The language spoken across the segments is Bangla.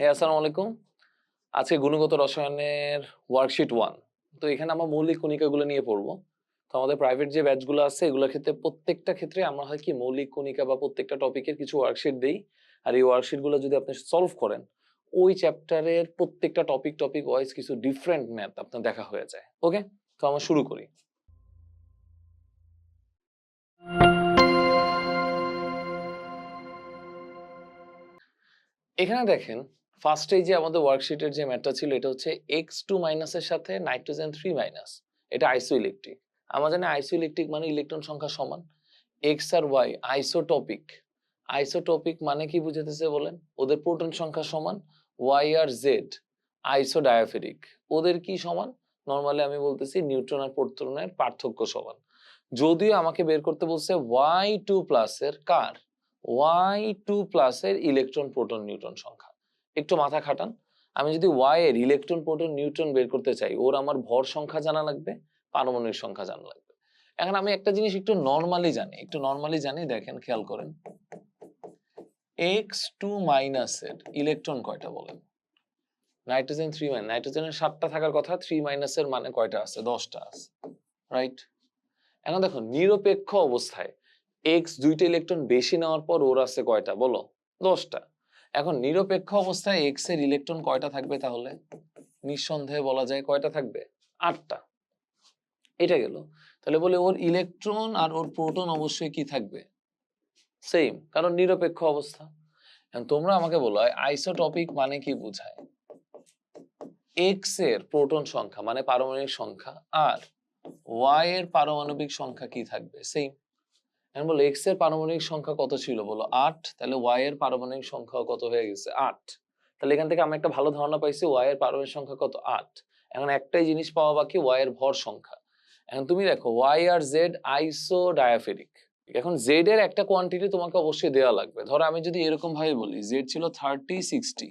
হ্যাঁ আসসালামু আলাইকুম। আজকে গুণগত রসায়নের ওয়ার্কশিট ওয়ান তো এখানে আমরা মৌলিক কণিকাগুলো নিয়ে পড়ব। তো আমাদের প্রাইভেট যে ব্যাচগুলো আছে, এগুলোর ক্ষেত্রে প্রত্যেকটা ক্ষেত্রে আমরা হয় কি মৌলিক কণিকা বা প্রত্যেকটা টপিকের কিছু ওয়ার্কশিট দেই। আর এই ওয়ার্কশিটগুলো যদি আপনি সলভ করেন, ওই চ্যাপ্টারের প্রত্যেকটা টপিক টপিক ওয়াইজ কিছু ডিফারেন্ট ম্যাথ আপনার দেখা হয়ে যায়। ওকে তো আমরা শুরু করি। এখানে দেখেন ফার্স্টে যে আমাদের ওয়ার্কশিটের যে ম্যাথটা ছিল, এটা হচ্ছে এক্স টু মাইনাসের সাথে নাইট্রোজেন থ্রি মাইনাস এটা আইসো ইলেকট্রিক আমরা জানি আইসো ইলেকট্রিক মানে ইলেকট্রন সংখ্যা সমান। এক্স আর ওয়াই আইসোটপিক আইসোটপিক মানে কি বুঝাতেছে বলেন? ওদের প্রোটন সংখ্যা সমান ওয়াই আর জেড আইসো ডায়াফেরিক ওদের কি সমান? নর্মালি আমি বলতেছি নিউট্রন আর প্রোটনের পার্থক্য সমান। যদিও আমাকে বের করতে বলছে ওয়াই টু প্লাসের কার? ওয়াই টু প্লাসের ইলেকট্রন প্রোটন নিউট্রন সংখ্যা। একটু মাথা খাটান। আমি যদি ওয়াই এর ইলেকট্রন প্রোটন নিউট্রন বের করতে চাই, ওর আমার ভর সংখ্যা জানা লাগবে, পারমাণবিক সংখ্যা জানা লাগবে। এখন আমি একটা জিনিস একটু নর্মালি জানি, একটু নর্মালি জানি, দেখেন, খেয়াল করেন। এক্স টু মাইনাসের ইলেকট্রন কয়টা বলেন? নাইট্রোজেন থ্রি মাইনাস নাইট্রোজেনের সাতটা থাকার কথা থ্রি মাইনাসের মানে কয়টা আছে? দশটা আছে রাইট এখন দেখো নিরপেক্ষ অবস্থায় এক্স দুইটা ইলেকট্রন বেশি নেওয়ার পর ওর আছে কয়টা? বলো, দশটা। এখন নিরপেক্ষ অবস্থায় এক্সের ইলেকট্রন কয়টা থাকবে তাহলে? নিঃসন্দেহে বলা যায় কয়টা থাকবে? আটটা। এটা গেল। তাহলে বলে ওর ইলেকট্রন আর ওর প্রোটন অবশ্যই কি থাকবে? সেম কারণ নিরপেক্ষ অবস্থা। তোমরা আমাকে বলো আইসোটপিক মানে কি বোঝায়? এক্সের প্রোটন সংখ্যা মানে পারমাণবিক সংখ্যা আর ওয়াই এর পারমাণবিক সংখ্যা কি থাকবে? সেম এখন বলো এক্সের পারমাণবিক সংখ্যা কত ছিল? বলো আট। তাহলে ওয়াই এর পারমাণবিক সংখ্যা কত হয়ে গেছে? আট। তাহলে এখান থেকে আমি একটা ভালো ধারণা পাইছি ওয়াই এর পারমাণবিক সংখ্যা কত? আট। এখন একটাই জিনিস পাওয়া বাকি ওয়াই এর ভর সংখ্যা। এখন তুমি দেখো ওয়াই আর জেড আইসো ডায়াফেরিক এখন জেড এর একটা কোয়ান্টিটি তোমাকে অবশ্যই দেওয়া লাগবে। ধরো আমি যদি এরকম ভাবে বলি জেড ছিল থার্টি সিক্সটি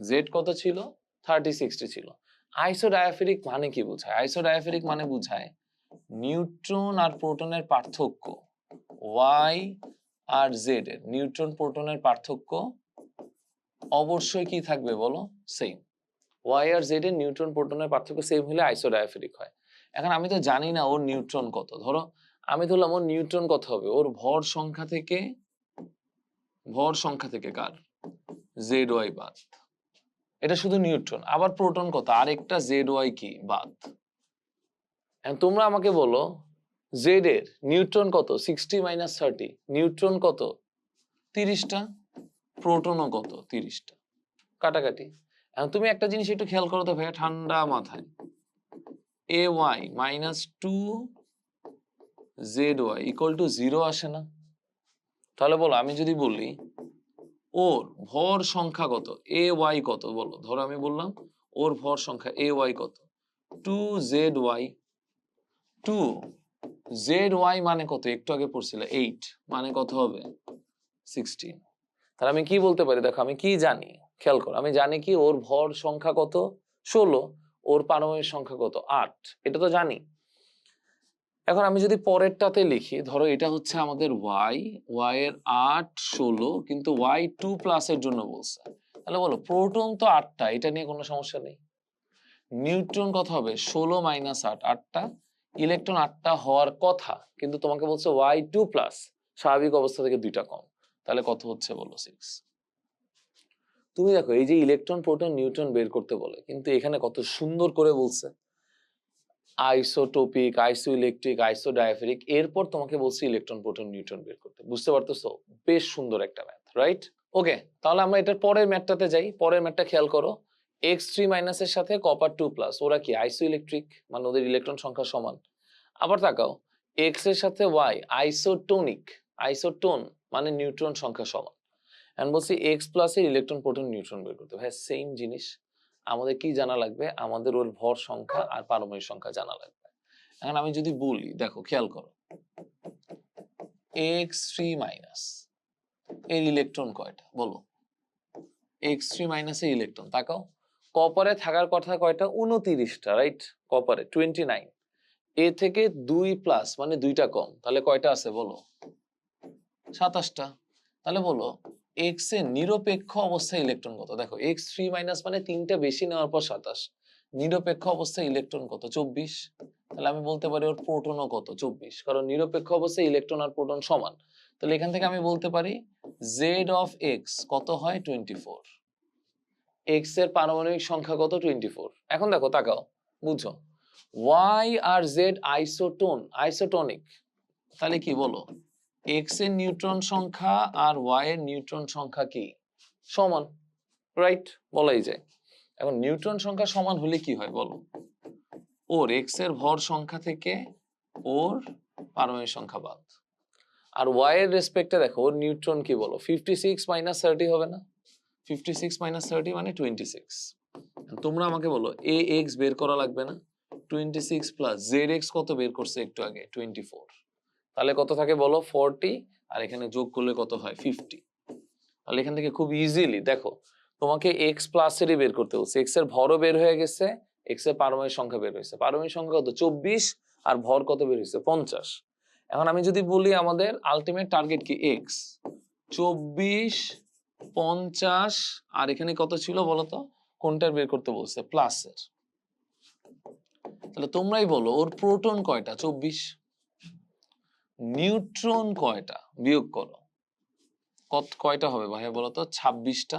জেড কত ছিল? থার্টি সিক্সটি ছিল। আইসো ডায়াফেরিক মানে কি বোঝায়? আইসো ডায়াফেরিক মানে বোঝায় নিউট্রন আর প্রোটনের পার্থক্য। ওয়াই আর জেড এর, নিউট্রন প্রোটনের পার্থক্য অবশ্যই কি থাকবে বলো? সেম ওয়াই আর জেড এর, নিউট্রন প্রোটনের পার্থক্য সেম হলে আইসোডায়াফেরিক হয়। এখন আমি তো জানি না ওর নিউট্রন কত। ধরো, আমি ধরলাম ওর নিউট্রন কত হবে? ওর ভর সংখ্যা থেকে, ভর সংখ্যা থেকে কার? জেড ওয়াই বাদ। এটা শুধু নিউট্রন, আবার প্রোটন কত? আরেকটা জেড ওয়াই কি? বাদ। তোমরা আমাকে বলো জেড এর নিউট্রন কত? সিক্সটি মাইনাস থার্টি নিউট্রন কত? তিরিশটা। প্রোটনও কত? তিরিশটা। কাটাকাটি। এখন তুমি একটা জিনিস একটু খেয়াল করো তো ভাইয়া, ঠান্ডা মাথায়। A Y minus two Z Y equal to zero আসে না। তাহলে বলো, আমি যদি বলি, ওর ভর সংখ্যা কত? এ ওয়াই কত বলো? ধরো আমি বললাম, ওর ভর সংখ্যা এ ওয়াই কত? Two Z Y two Z Y মানে কত? একটু আগে পড়ছিল এইট মানে কত হবে? সিক্সটিন তাহলে আমি কি বলতে পারি? দেখো, আমি কি জানি? খেয়াল করো, আমি জানি কি ওর ভর সংখ্যা কত? ষোলো। ওর পারমাণবিক সংখ্যা কত? আট। এটা তো জানি। এখন আমি যদি পরেরটাতে লিখি, ধরো এটা হচ্ছে আমাদের ওয়াই ওয়াই এর আট, ষোলো, কিন্তু ওয়াই টু প্লাসের জন্য বলছে। তাহলে বলো, প্রোটন তো আটটা, এটা নিয়ে কোনো সমস্যা নেই। নিউট্রন কত হবে? ষোলো মাইনাস আট, আটটা। ইলেকট্রন আটটা হওয়ার কথা, কিন্তু তোমাকে বলছে ওয়াই টু প্লাস স্বাভাবিক অবস্থা থেকে দুইটা কম। তাহলে কত হচ্ছে বলো সিক্স তুমি দেখো, এই যে ইলেকট্রন, প্রোটন, নিউট্রন বের করতে বলে, কিন্তু এখানে কত সুন্দর করে বলছে। আইসোটোপিক আইসো ইলেকট্রিক আইসো ডায়াফেরিক এরপর তোমাকে বলছে ইলেকট্রন, প্রোটন, নিউট্রন বের করতে। বুঝতে পারতেছো? বেশ সুন্দর একটা ম্যাথ রাইট ওকে তাহলে আমরা এটার পরের ম্যাথটাতে যাই। পরের ম্যাথটা খেয়াল করো। এক্স থ্রি মাইনাসের সাথে কপার টু প্লাস ওরা কি আইসো ইলেকট্রিক মানে ওদের ইলেকট্রন সংখ্যা সমান। আবার তাকাও এক্সের সাথে ওয়াই আইসোটোনিক আইসোটোন মানে নিউট্রন সংখ্যা সমান। এন্ড বলছি এক্স প্লাস এর ইলেকট্রন প্রোটন নিউট্রন বের করতে ভাই সেম জিনিস। আমাদের কি জানা লাগবে? আমাদের ওর ভর সংখ্যা আর পারমাণবিক সংখ্যা জানা লাগবে। এখন আমি যদি বলি, দেখো, খেয়াল করো। এক্স থ্রি মাইনাস এর ইলেকট্রন কয়টা? বলো। এক্স থ্রি মাইনাস এর ইলেকট্রন তাকাও। কপারে থাকার কথা কয়টা? উনতিরিশটা রাইট কপারে টোয়েন্টি নাইন এ থেকে দুই প্লাস মানে দুইটা কম। তাহলে কয়টা আছে বলো? সাতাশটা। তাহলে বলো এক্সের নিরপেক্ষ অবস্থায় ইলেকট্রন কত? দেখো এক্স থ্রি মাইনাস মানে তিনটা বেশি নেওয়ার পর সাতাশ। নিরপেক্ষ অবস্থায় ইলেকট্রন কত? চব্বিশ। তাহলে আমি বলতে পারি ওর প্রোটনও কত? চব্বিশ। কারণ নিরপেক্ষ অবস্থায় ইলেকট্রন আর প্রোটন সমান। তাহলে এখান থেকে আমি বলতে পারি জেড অফ এক্স কত হয়? টোয়েন্টি ফোর এক্সের পারমাণবিক সংখ্যা কত? টোয়েন্টি ফোর এখন দেখো, তাকাও বুঝো ওয়াই আর জেড আইসোটোন আইসোটনিক তাহলে কি বলো? এক্সের নিউট্রন সংখ্যা আর ওয়াই এর নিউট্রন সংখ্যা কি? সমান রাইট বলাই যায়। এখন নিউট্রন সংখ্যা সমান হলে কি হয় বলো? ওর এক্সের ভর সংখ্যা থেকে ওর পারমাণবিক সংখ্যা বাদ। আর ওয়াই এর রেসপেক্টে দেখো ওর নিউট্রন কি বলো? ফিফটি সিক্স মাইনাস থার্টি হবে না। ফিফটি সিক্স মাইনাস থার্টি মানে টোয়েন্টি সিক্স তোমরা আমাকে বলো এ এক্স বের করা লাগবে না? টোয়েন্টি সিক্স প্লাস জেড কত বের করছে একটু আগে? টোয়েন্টি ফোর তাহলে কত থাকে বলো? ফোরটি আর এখানে যোগ করলে কত হয়? ফিফটি তাহলে এখান থেকে খুব ইজিলি দেখো, তোমাকে এক্স প্লাসেরই বের করতে হচ্ছে এক্সের ভরও বের হয়ে গেছে এক্সের পারমাণবিক সংখ্যা বের হয়েছে। পারমাণবিক সংখ্যা কত? চব্বিশ, আর ভর কত বের হয়েছে? পঞ্চাশ। এখন আমি যদি বলি আমাদের আলটিমেট টার্গেট কি? এক্স চব্বিশ, পঞ্চাশ, আর এখানে কত ছিল বলতো কোনটার বের করতে বলছে? প্লাসের তাহলে তোমরাই বলো, ওর প্রোটন কয়টা? চব্বিশ। নিউট্রন কয়টা? বিয়োগ করো। কত, কয়টা হবে ভাইয়া বলো তো? ছাব্বিশটা।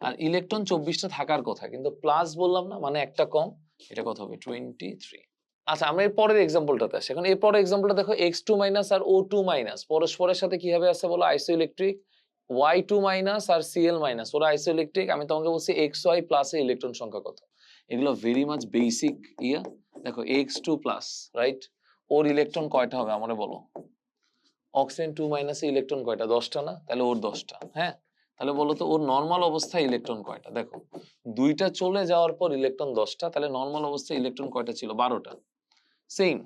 আর ইলেকট্রন চব্বিশটা থাকার কথা, কিন্তু প্লাস বললাম না মানে একটা কম, এটা কত হবে? টোয়েন্টি থ্রি আচ্ছা আমরা এর পরের এক্সাম্পলটাতে আসি। এখন এর পরের এক্সাম্পলটা দেখো এক্স টু মাইনাস আর ও টু মাইনাস পরস্পরের সাথে কীভাবে আছে বলো? Iso electric Y two minus আর সিএল মাইনাস ওরা আইসো ইলেকট্রিক আমি তোমাকে বলছি এক্স ওয়াই প্লাস ইলেকট্রন সংখ্যা কত? এগুলো ভেরি মাচ বেসিক ইয়া দেখো এক্স টু প্লাস রাইট ওর ইলেকট্রন কয়টা হবে আমারে বলো? অক্সিজেন টু মাইনাসে ইলেকট্রন কয়টা? দশটা না? তাহলে ওর দশটা হ্যাঁ? তাহলে বলো তো ওর নর্মাল অবস্থায় ইলেকট্রন কয়টা? দেখো, দুইটা চলে যাওয়ার পর ইলেকট্রন দশটা, তাহলে নর্মাল অবস্থায় ইলেকট্রন কয়টা ছিল? বারোটা। সেম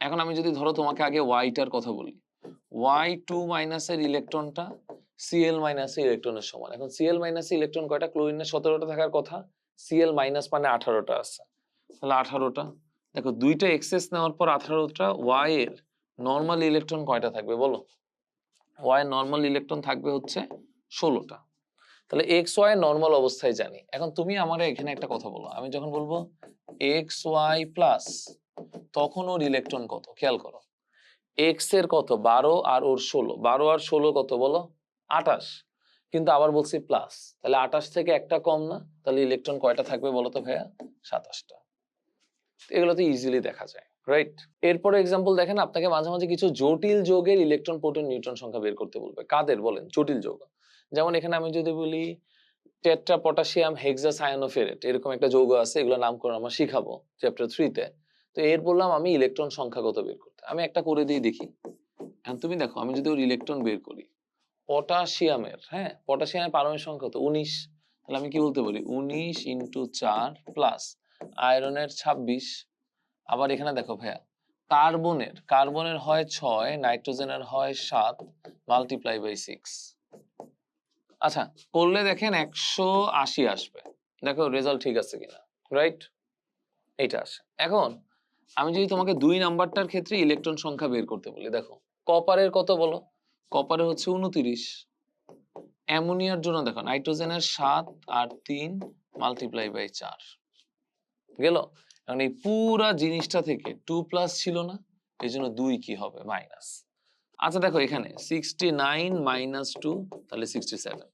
এখন আমি যদি ধরো তোমাকে আগে ওয়াইটার কথা বলি। ওয়াই টু মাইনাসের ইলেকট্রনটা সিএল মাইনাসের ইলেকট্রনের সমান। এখন সিএল মাইনাসে ইলেকট্রন কয়টা? ক্লোরিনের সতেরোটা থাকার কথা। সিএল মাইনাস মানে আঠারোটা আছে। তাহলে আঠারোটা। দেখো, দুইটা এক্সেস নেওয়ার পর আঠারোটা ওয়াই এর নর্মাল ইলেকট্রন কয়টা থাকবে বলো? ওয়াই নর্মাল ইলেকট্রন থাকবে হচ্ছে ষোলোটা। তাহলে এক্স ওয়াই নর্মাল অবস্থায় জানি। এখন তুমি আমার এখানে একটা কথা বলো। আমি যখন বলব এক্স ওয়াই প্লাস তখন ওর ইলেকট্রন কত? খেয়াল করো। এক্সের কত? বারো আর ওর ষোলো। বারো আর ষোলো কত বলো? আটাশ কিন্তু আবার বলছি প্লাস তাহলে আটাশ থেকে একটা কম না, তাহলে ইলেকট্রন কয়টা থাকবে বলো তো ভাইয়া? সাতাশটা। এগুলো তো ইজিলি দেখা যায় রাইট এরপরে এক্সাম্পল দেখেন, আপনাকে মাঝে মাঝে কিছু জটিল যোগের ইলেকট্রন প্রোটন নিউট্রন সংখ্যা বের করতে বলবে। কাদের বলেন? জটিল যোগ। যেমন এখানে আমি যদি বলি টেট্রা পটাশিয়াম হেক্সা সায়ানোফেরেট এরকম একটা যৌগ আছে এগুলো নামকরণ আমরা শিখাবো চ্যাপ্টার থ্রিতে তো। এর বললাম আমি ইলেকট্রন সংখ্যাগত বের করতে। আমি একটা করে দিয়ে দেখি। এখন তুমি দেখো, আমি যদি ওর ইলেকট্রন বের করি পটাশিয়ামের হ্যাঁ? পটাশিয়ামের পারমাণবিক সংখ্যা কত? উনিশ। তাহলে আমি কি বলতে পারি? উনিশ ইন্টু চার প্লাস আয়রনের ছাব্বিশ। আবার এখানে দেখো ভাইয়া, কার্বনের কার্বনের হয় ছয়, নাইট্রোজেনের হয় সাত মাল্টিপ্লাই বাই সিক্স আচ্ছা করলে দেখেন একশো আশি আসবে। দেখো রেজাল্ট ঠিক আছে কিনা রাইট এইটা আসে। এখন আমি যদি তোমাকে দুই নাম্বারটার ক্ষেত্রে ইলেকট্রন সংখ্যা বের করতে বলি, দেখো কপারের কত বলো? কপারে হচ্ছে উনতিরিশ। অ্যামোনিয়ার জন্য দেখো নাইট্রোজেনের সাত আর তিন মাল্টিপ্লাই বাই চার। গেল? এখন এই পুরা জিনিসটা থেকে টু প্লাস ছিল না, এই জন্য দুই কি হবে? মাইনাস আচ্ছা দেখো এখানে সিক্সটি নাইন মাইনাস টু তাহলে সিক্সটি সেভেন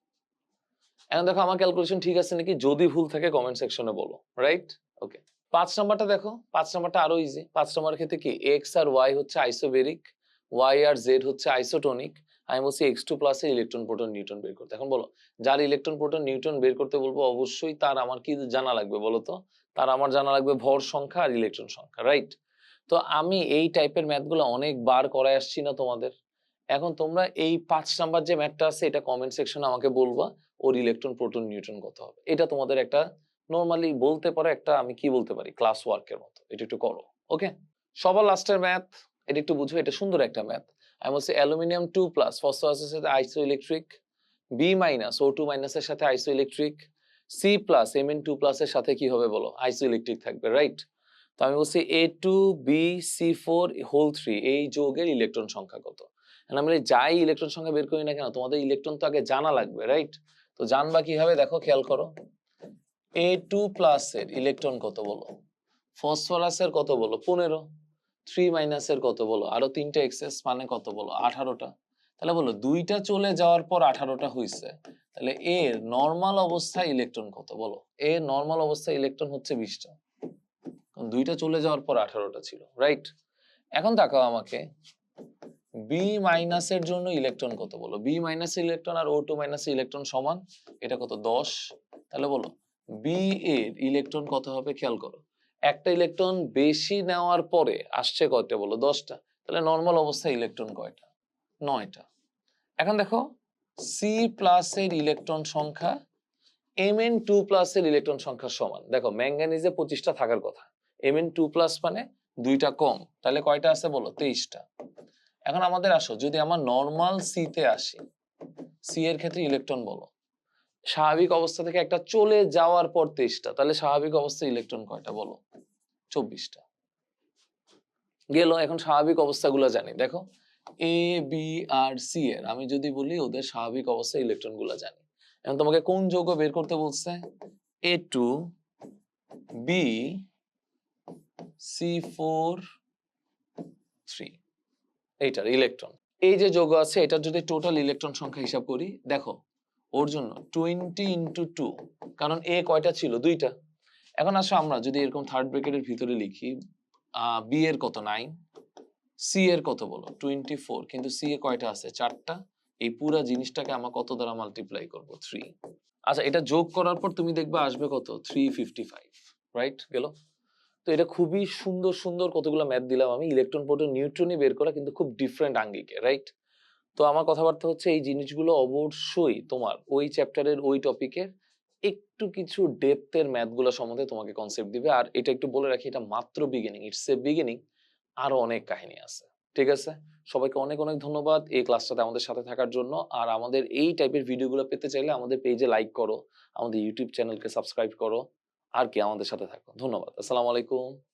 এখন দেখো আমার ক্যালকুলেশন ঠিক আছে নাকি? যদি ভুল থাকে কমেন্ট সেকশনে বলো রাইট ওকে পাঁচ নাম্বারটা দেখো, পাঁচ নাম্বারটা আরও ইজি পাঁচ নাম্বার ক্ষেত্রে কি? এক্স আর ওয়াই হচ্ছে আইসোবেরিক ওয়াই আর জেড হচ্ছে আইসোটনিক আমি বলছি এক্স টু প্লাসে ইলেকট্রন প্রোটন নিউটন বের করতে। এখন বলো, যার ইলেকট্রন প্রোটন নিউটন বের করতে বলব, অবশ্যই তার আমার কি জানা লাগবে বলো তো? তার আমার জানা লাগবে ভর সংখ্যা আর ইলেকট্রন সংখ্যা রাইট তো আমি এই টাইপের ম্যাথগুলো অনেকবার করায় আসছি না তোমাদের। এখন তোমরা এই পাঁচ নাম্বার যে ম্যাথটা আছে, এটা কমেন্ট সেকশনে আমাকে বলবা, ওর ইলেকট্রন প্রোটন নিউটন কত হবে। এটা তোমাদের একটা নর্মালি বলতে পারো, একটা আমি কি বলতে পারি ক্লাস ওয়ার্কের মতো। এটা একটু করো ওকে সবার লাস্টের ম্যাথ এটা একটু বুঝো এটা সুন্দর একটা ম্যাথ। আমি বলছি অ্যালুমিনিয়াম টু প্লাস ফসফরাসের সাথে iso electric B minus O two মাইনাসের সাথে iso electric C plus M N two প্লাসের সাথে কি হবে বলো? আইসো ইলেকট্রিক থাকবে রাইট তো আমি বলছি A two B C four whole three এই যৌগের ইলেকট্রন সংখ্যা কত? আমরা যাই ইলেকট্রন সংখ্যা বের করি না কেন, তোমাদের ইলেকট্রন তো আগে জানা লাগবে রাইট তো জানবা কীভাবে? দেখো, খেয়াল করো। এ টু প্লাসের ইলেকট্রন কত বলো? ফসফরাসের কত বলো? পনেরো। থ্রি মাইনাসের কত বলো? আরও তিনটা এক্সেস মানে কত বলো? আঠারোটা। তাহলে বলো, দুইটা চলে যাওয়ার পর আঠারোটা হয়েছে তাহলে এর নর্মাল অবস্থায় ইলেকট্রন কত বলো? এর নর্মাল অবস্থায় ইলেকট্রন হচ্ছে বিশটা। দুইটা চলে যাওয়ার পর আঠারোটা ছিল রাইট এখন তাকাও আমাকে বি মাইনাসের জন্য ইলেকট্রন কত বলো? বি মাইনাস ইলেকট্রন আর ও টু মাইনাস ইলেকট্রন সমান, এটা কত? দশ। তাহলে বলো বি এর ইলেকট্রন কত হবে? খেয়াল করো। একটা ইলেকট্রন বেশি নেওয়ার পরে আসছে কয়টা বলো? দশটা। তাহলে নর্মাল অবস্থায় ইলেকট্রন কয়টা? নয়টা। এখন দেখো সি প্লাসের ইলেকট্রন সংখ্যা এম এন টু প্লাসের ইলেকট্রন সংখ্যা সমান। দেখো ম্যাঙ্গানিজে পঁচিশটা থাকার কথা। এম এন টু প্লাস মানে দুইটা কম। তাহলে কয়টা আছে বলো? তেইশটা। এখন আমাদের আসো, যদি আমার নর্মাল সিতে আসি সি এর ক্ষেত্রে ইলেকট্রন বলো। স্বাভাবিক অবস্থা থেকে একটা চলে যাওয়ার পর তেইশটা, তাহলে স্বাভাবিক অবস্থায় ইলেকট্রন কয়টা বলো? চব্বিশটা। গেল, এখন স্বাভাবিক অবস্থাগুলো জানি। দেখো এ বি আর সি এর, আমি যদি বলি ওদের স্বাভাবিক অবস্থায় ইলেকট্রনগুলা জানি। এখন তোমাকে কোন যৌগ বের করতে বলছে? A two B C four three এইটার ইলেকট্রন এই যে যৌগ আছে, এটার যদি টোটাল ইলেকট্রন সংখ্যা হিসাব করি, দেখো ওর জন্য টোয়েন্টি ইন্টু টু কারণ এ কয়টা ছিল? দুইটা। এখন আসো আমরা যদি এরকম থার্ড ব্রেকেটের ভিতরে লিখি বি এর কত? নাইন সি এর কত বলো? টোয়েন্টি ফোর কিন্তু সি এ কয়টা আছে? চারটা। এই পুরা জিনিসটাকে আমরা কত দ্বারা মাল্টিপ্লাই করব? থ্রি আচ্ছা এটা যোগ করার পর তুমি দেখবে আসবে কত? থ্রি ফিফটি ফাইভ রাইট গেল? তো এটা খুবই সুন্দর সুন্দর কতগুলো ম্যাথ দিলাম আমি। ইলেকট্রন প্রোটন নিউট্রনই বের করা কিন্তু খুব ডিফারেন্ট আঙ্গিকে রাইট তো আমার কথাবার্তা হচ্ছে এই জিনিসগুলো অবশ্যই তোমার ওই চ্যাপ্টারের ওই টপিকের একটু কিছু ডেপথের ম্যাথগুলো সম্বন্ধে তোমাকে কনসেপ্ট দিবে। আর এটা একটু বলে রাখি, এটা মাত্র বিগিনিং ইটস এ বিগিনিং আরও অনেক কাহিনী আছে। ঠিক আছে? সবাইকে অনেক অনেক ধন্যবাদ এই ক্লাসটাতে আমাদের সাথে থাকার জন্য। আর আমাদের এই টাইপের ভিডিওগুলো পেতে চাইলে আমাদের পেজে লাইক করো, আমাদের ইউটিউব চ্যানেলকে সাবস্ক্রাইব করো, আর কি আমাদের সাথে থাকো। ধন্যবাদ। আসসালামু আলাইকুম।